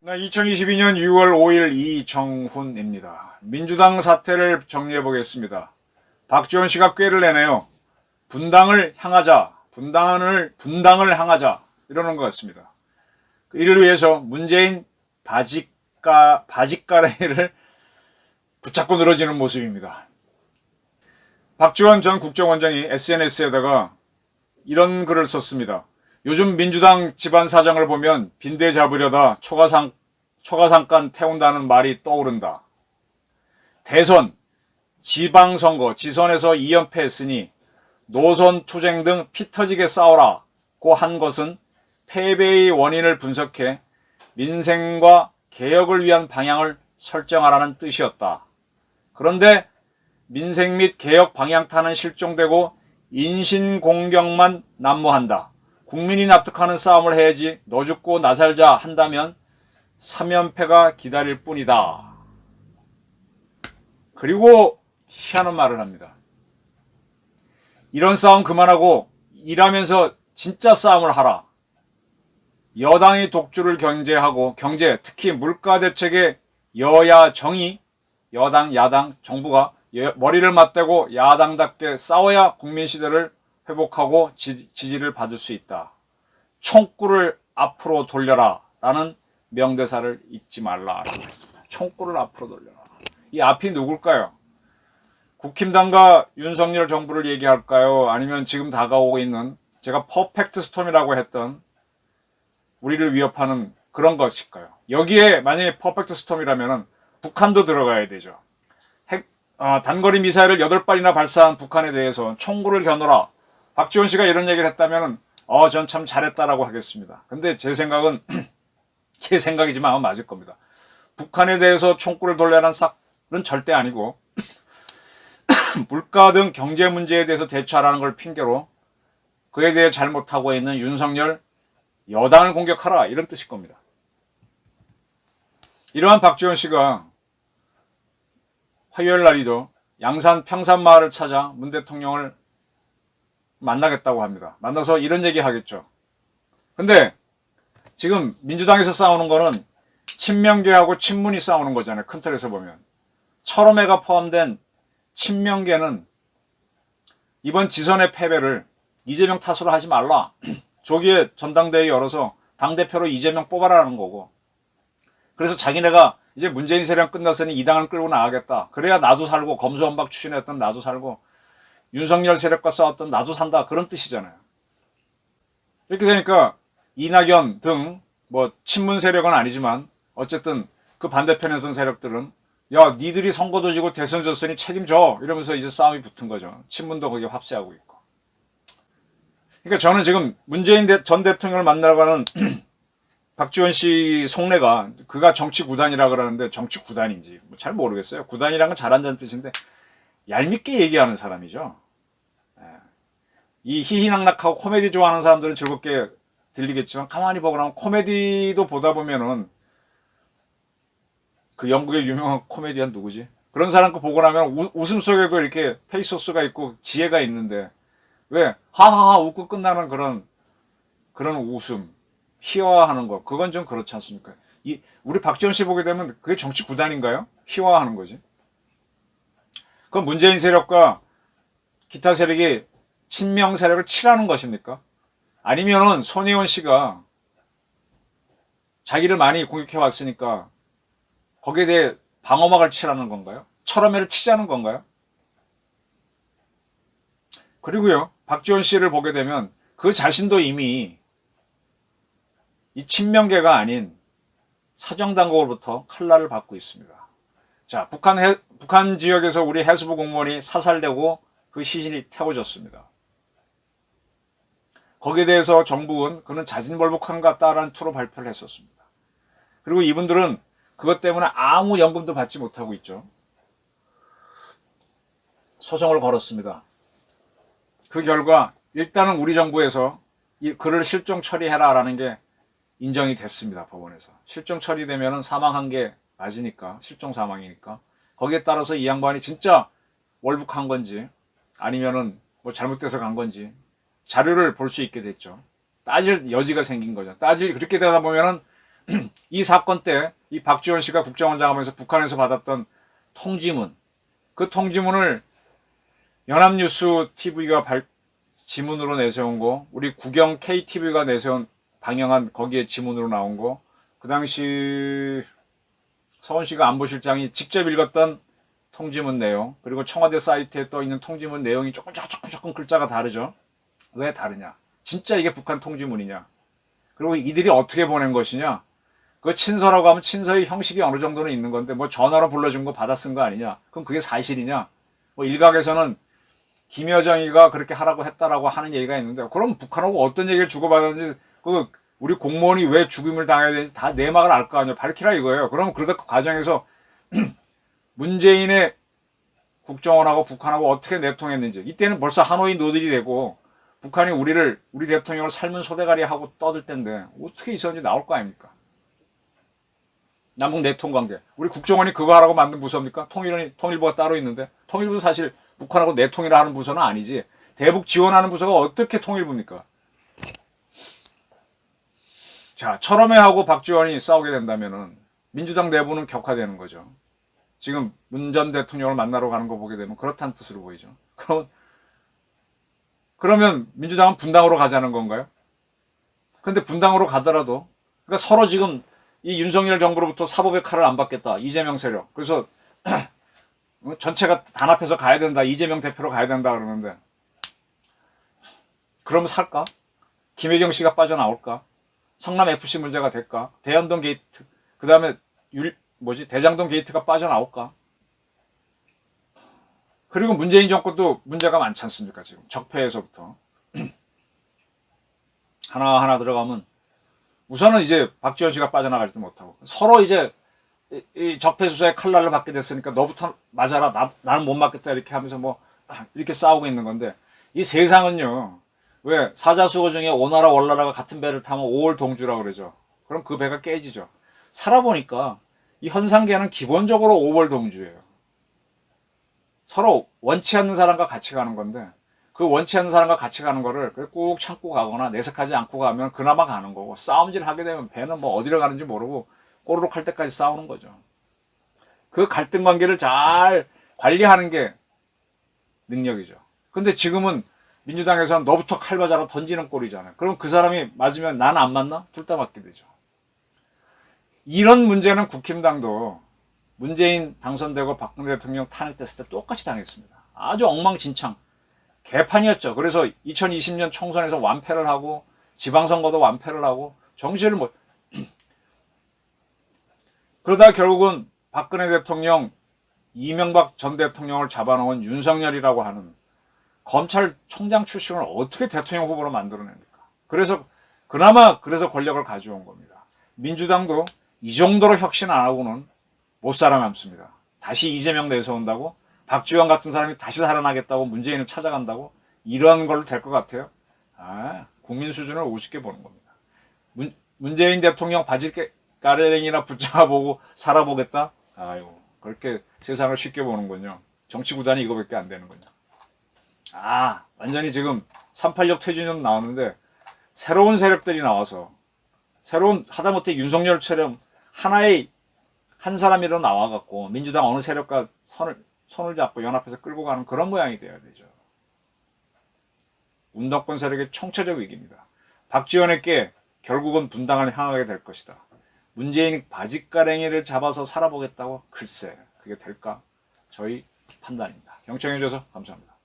네, 2022년 6월 5일 이정훈입니다. 민주당 사태를 정리해 보겠습니다. 박지원 씨가 꾀를 내네요. 분당을 향하자, 분당을 분당을 향하자 이러는 것 같습니다. 이를 위해서 문재인 바지가 바지가래를 붙잡고 늘어지는 모습입니다. 박지원 전 국정원장이 SNS에다가 이런 글을 썼습니다. 요즘 민주당 집안 사정을 보면 빈대 잡으려다 초가상, 초가상간 태운다는 말이 떠오른다. 대선, 지방선거, 지선에서 2연패 했으니 노선 투쟁 등 피터지게 싸우라고 한 것은 패배의 원인을 분석해 민생과 개혁을 위한 방향을 설정하라는 뜻이었다. 그런데 민생 및 개혁 방향타는 실종되고 인신공격만 난무한다. 국민이 납득하는 싸움을 해야지 너 죽고 나 살자 한다면 3연패가 기다릴 뿐이다. 그리고 희한한 말을 합니다. 이런 싸움 그만하고 일하면서 진짜 싸움을 하라. 여당이 독주를 경제하고 경제, 특히 물가 대책에 여야 정의, 여당, 야당, 정부가 여- 머리를 맞대고 야당답게 싸워야 국민 시대를 회복하고 지, 지를 받을 수 있다. 총구를 앞으로 돌려라. 라는 명대사를 잊지 말라. 총구를 앞으로 돌려라. 이 앞이 누굴까요? 국힘당과 윤석열 정부를 얘기할까요? 아니면 지금 다가오고 있는 제가 퍼펙트 스톰이라고 했던 우리를 위협하는 그런 것일까요? 여기에 만약에 퍼펙트 스톰이라면 북한도 들어가야 되죠. 핵, 아, 단거리 미사일을 8발이나 발사한 북한에 대해서 총구를 겨누라. 박지원 씨가 이런 얘기를 했다면 어, 전 참 잘했다라고 하겠습니다. 근데 제 생각은 제 생각이지만 아마 맞을 겁니다. 북한에 대해서 총구를 돌려는 싹은 절대 아니고 물가 등 경제 문제에 대해서 대처하라는 걸 핑계로 그에 대해 잘못하고 있는 윤석열 여당을 공격하라 이런 뜻일 겁니다. 이러한 박지원 씨가 화요일 날이죠. 양산 평산마을을 찾아 문 대통령을 만나겠다고 합니다. 만나서 이런 얘기 하겠죠. 근데 지금 민주당에서 싸우는 거는 친명계하고 친문이 싸우는 거잖아요. 큰 틀에서 보면. 철험회가 포함된 친명계는 이번 지선의 패배를 이재명 탓으로 하지 말라. 조기에 전당대회 열어서 당대표로 이재명 뽑아라는 거고. 그래서 자기네가 이제 문재인 세력 끝났으니 이 당을 끌고 나가겠다. 그래야 나도 살고 검수원박 추진했던 나도 살고 윤석열 세력과 싸웠던 나도 산다. 그런 뜻이잖아요. 이렇게 되니까 이낙연 등 뭐 친문 세력은 아니지만 어쨌든 그 반대편에 선 세력들은 야 니들이 선거도 지고 대선 졌으니 책임져 이러면서 이제 싸움이 붙은 거죠. 친문도 거기에 합세하고 있고. 그러니까 저는 지금 문재인 대- 전 대통령을 만나러 가는 박지원 씨 속내가 그가 정치 구단이라 그러는데 정치 구단인지 뭐 잘 모르겠어요. 구단이란 건 잘한다는 뜻인데 얄밉게 얘기하는 사람이죠. 예. 이 희희낙낙하고 코미디 좋아하는 사람들은 즐겁게 들리겠지만 가만히 보고 나면 코미디도 보다 보면은 그 영국의 유명한 코미디언 누구지? 그런 사람 거 보고 나면 우- 웃음 속에도 이렇게 페이소스가 있고 지혜가 있는데 왜 하하하 웃고 끝나는 그런 그런 웃음 희화하는 거 그건 좀 그렇지 않습니까? 이 우리 박지원 씨 보게 되면 그게 정치 구단인가요? 희화하는 거지. 그건 문재인 세력과 기타 세력이 친명 세력을 칠하는 것입니까? 아니면은 손혜원 씨가 자기를 많이 공격해 왔으니까 거기에 대해 방어막을 칠하는 건가요? 철험회를 치자는 건가요? 그리고요, 박지원 씨를 보게 되면 그 자신도 이미 이 친명계가 아닌 사정당국으로부터 칼날을 받고 있습니다. 자, 북한 해, 북한 지역에서 우리 해수부 공무원이 사살되고 그 시신이 태워졌습니다. 거기에 대해서 정부는 그는 자진벌복한 것 같다라는 투로 발표를 했었습니다. 그리고 이분들은 그것 때문에 아무 연금도 받지 못하고 있죠. 소송을 걸었습니다. 그 결과 일단은 우리 정부에서 이 그를 실종 처리해라라는 게 인정이 됐습니다. 법원에서. 실종 처리되면 사망한 게 맞으니까 실종 사망이니까 거기에 따라서 이 양반이 진짜 월북한 건지 아니면은 뭐 잘못돼서 간 건지 자료를 볼 수 있게 됐죠. 따질 여지가 생긴 거죠. 따질 그렇게 되다 보면은 이 사건 때 이 박지원 씨가 국정원장 하면서 북한에서 받았던 통지문 그 통지문을 연합뉴스 TV가 발, 지문으로 내세운 거, 우리 국영 KTV가 내세운 방영한 거기에 지문으로 나온 거, 그 당시 서원 씨가 안보실장이 직접 읽었던 통지문 내용, 그리고 청와대 사이트에 떠 있는 통지문 내용이 조금 조금 조금 글자가 다르죠. 왜 다르냐? 진짜 이게 북한 통지문이냐? 그리고 이들이 어떻게 보낸 것이냐? 그 친서라고 하면 친서의 형식이 어느 정도는 있는 건데 뭐 전화로 불러준 거 받아 쓴 거 아니냐? 그럼 그게 사실이냐? 뭐 일각에서는 김여정이가 그렇게 하라고 했다라고 하는 얘기가 있는데 그럼 북한하고 어떤 얘기를 주고받았는지 그 우리 공무원이 왜 죽임을 당해야 되는지 다 내막을 알 거 아니에요. 밝히라 이거예요. 그럼 그러다 그 과정에서 문재인의 국정원하고 북한하고 어떻게 내통했는지 이때는 벌써 하노이 노들이 되고 북한이 우리를 우리 대통령을 삶은 소대가리 하고 떠들 텐데 어떻게 있었는지 나올 거 아닙니까? 남북 내통 관계. 우리 국정원이 그거 하라고 만든 부서입니까? 통일원이 통일부가 따로 있는데 통일부 사실 북한하고 내통이라 하는 부서는 아니지. 대북 지원하는 부서가 어떻게 통일부입니까? 자, 철험회하고 박지원이 싸우게 된다면은 민주당 내부는 격화되는 거죠. 지금 문 전 대통령을 만나러 가는 거 보게 되면 그렇다는 뜻으로 보이죠. 그럼 그러면 민주당은 분당으로 가자는 건가요? 근데 분당으로 가더라도 그러니까 서로 지금 이 윤석열 정부로부터 사법의 칼을 안 받겠다. 이재명 세력. 그래서 전체가 단합해서 가야 된다. 이재명 대표로 가야 된다 그러는데 그러면 살까? 김혜경 씨가 빠져나올까? 성남 FC 문제가 될까? 대연동 게이트 그 다음에 율 뭐지 대장동 게이트가 빠져나올까? 그리고 문재인 정권도 문제가 많지 않습니까 지금 적폐에서부터 하나 하나 들어가면 우선은 이제 박지원 씨가 빠져나가지도 못하고 서로 이제 이, 이 적폐 수사의 칼날을 받게 됐으니까 너부터 맞아라 나, 나는 못 맞겠다 이렇게 하면서 뭐 이렇게 싸우고 있는 건데 이 세상은요 왜 사자수거 중에 오나라 월나라가 같은 배를 타면 오월 동주라 그러죠 그럼 그 배가 깨지죠 살아보니까 이 현상계는 기본적으로 오월 동주예요 서로 원치 않는 사람과 같이 가는 건데 그 원치 않는 사람과 같이 가는 거를 꾹 참고 가거나 내색하지 않고 가면 그나마 가는 거고 싸움질 하게 되면 배는 뭐 어디로 가는지 모르고 꼬르륵 할 때까지 싸우는 거죠. 그 갈등 관계를 잘 관리하는 게 능력이죠. 근데 지금은 민주당에서는 너부터 칼 맞아라 던지는 꼴이잖아요. 그럼 그 사람이 맞으면 난 안 맞나? 둘 다 맞게 되죠. 이런 문제는 국힘당도 문재인 당선되고 박근혜 대통령 탄핵됐을 때 똑같이 당했습니다. 아주 엉망진창. 개판이었죠. 그래서 2020년 총선에서 완패를 하고 지방선거도 완패를 하고 정신을 못 그러다 결국은 박근혜 대통령 이명박 전 대통령을 잡아놓은 윤석열이라고 하는 검찰총장 출신을 어떻게 대통령 후보로 만들어냅니까? 그래서 그나마 그래서 권력을 가져온 겁니다. 민주당도 이 정도로 혁신 안 하고는 못 살아남습니다. 다시 이재명 내세운다고 박지원 같은 사람이 다시 살아나겠다고 문재인을 찾아간다고 이런 걸로 될 것 같아요. 아, 국민 수준을 우습게 보는 겁니다. 문, 문재인 대통령 바지 까레랭이나 붙잡아보고 살아보겠다? 아유, 그렇게 세상을 쉽게 보는군요. 정치 구단이 이거밖에 안 되는군요. 아, 완전히 지금 386 퇴진은 나왔는데 새로운 세력들이 나와서 새로운 하다못해 윤석열처럼 하나의 한 사람이로 나와갖고 민주당 어느 세력과 선을 손을 잡고 연합해서 끌고 가는 그런 모양이 되어야 되죠. 운동권 세력의 총체적 위기입니다. 박지원에게 결국은 분당을 향하게 될 것이다. 문재인이 바지가랭이를 잡아서 살아보겠다고? 글쎄, 그게 될까? 저희 판단입니다. 경청해주셔서 감사합니다.